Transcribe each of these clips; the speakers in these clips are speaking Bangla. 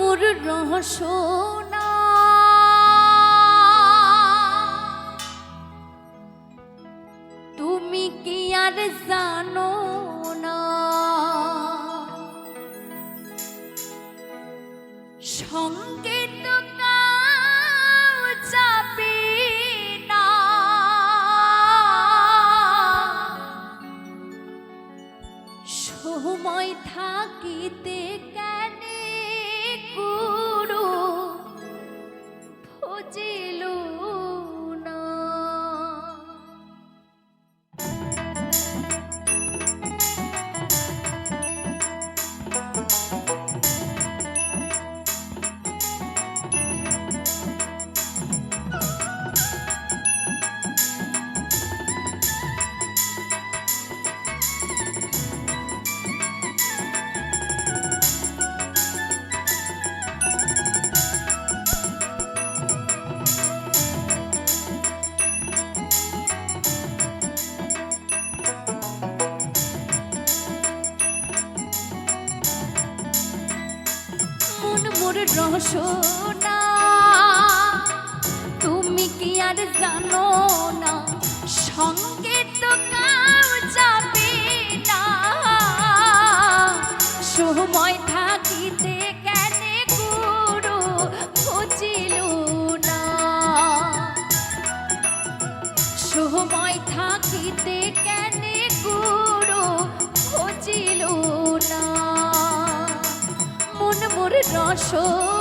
মোর রহস্য তুমি কি আর জানো রসনা মন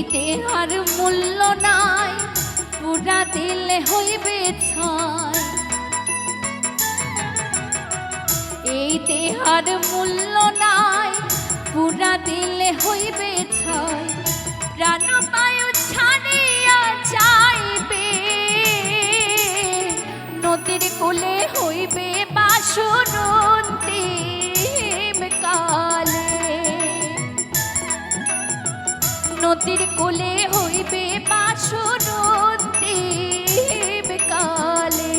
এই দেহার মূল্য নাই, পুরা দিলে হইবে ছাই। এই দেহার মূল্য নাই, পুরা দিলে হইবে ছাই। প্রাণ বায়ু ছাড়িয়া যাইবে, নদীর কোলে হইবে বাসুরন্তিম নদীর কোলে হইবে বাসুরন্তিম কালে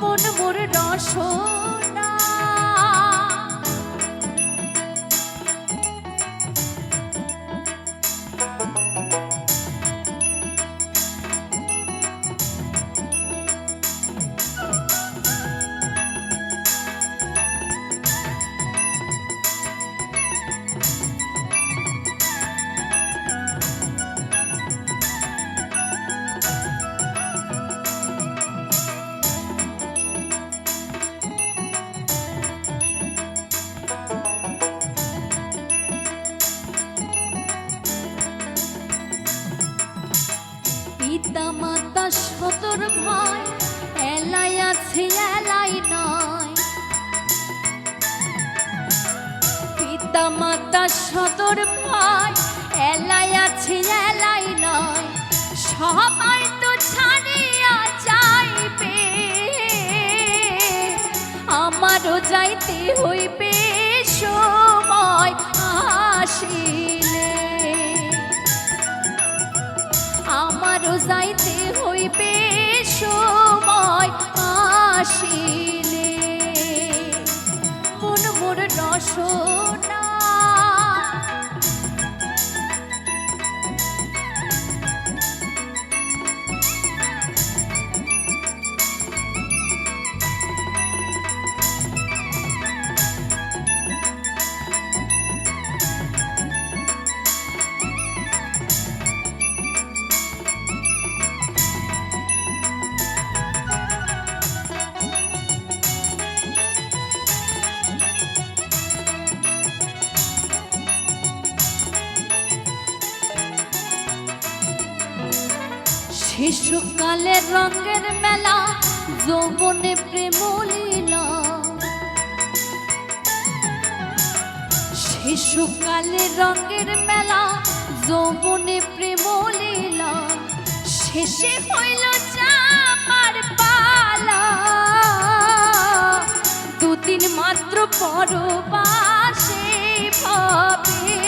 মন মোর রসনা পিতা মাতা সতর ভাই এলাই আছে, এলাই নয়। পিতা মাতা সতর ভাই এলাই আছে, এলাই নয়। সবাই তো ছাড়িয়া যাইবে, আমারও যাইতে হইবে। রসনা শিশুকালের রঙের মেলা, যৌবনে প্রেম লীলা শিশুকালের রঙের মেলা, যৌবনে প্রেম লীলা শেষে হইল জামার পালা। দুদিন মাত্র পরবাসে ভবের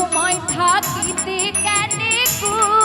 সময় থাকিতে কেনে খুঁজিল